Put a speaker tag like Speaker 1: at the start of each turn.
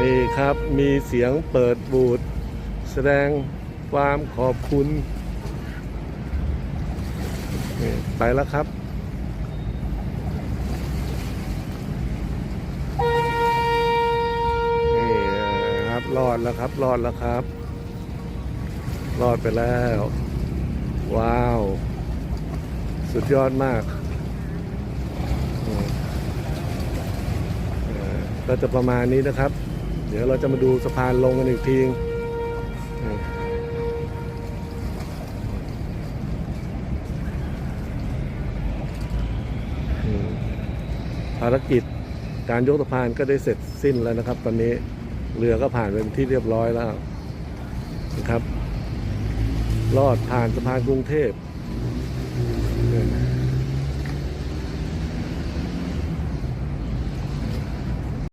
Speaker 1: นี่ครับมีเสียงเปิดบูดแสดงความขอบคุณนี่ไปแล้วครับนี่ครับรอดแล้วครับรอดแล้วครับ รอดไปแล้ว ว้าว สุดยอดมากเอ่อก็จะประมาณนี้นะครับ เดี๋ยวเราจะมาดูสะพานลงกันอีกทีภารกิจการยกสะพานก็ได้เสร็จสิ้นแล้วนะครับ ตอนนี้เรือก็ผ่านเป็นที่เรียบร้อยแล้วนะครับรอดผ่านสะพานกรุงเทพ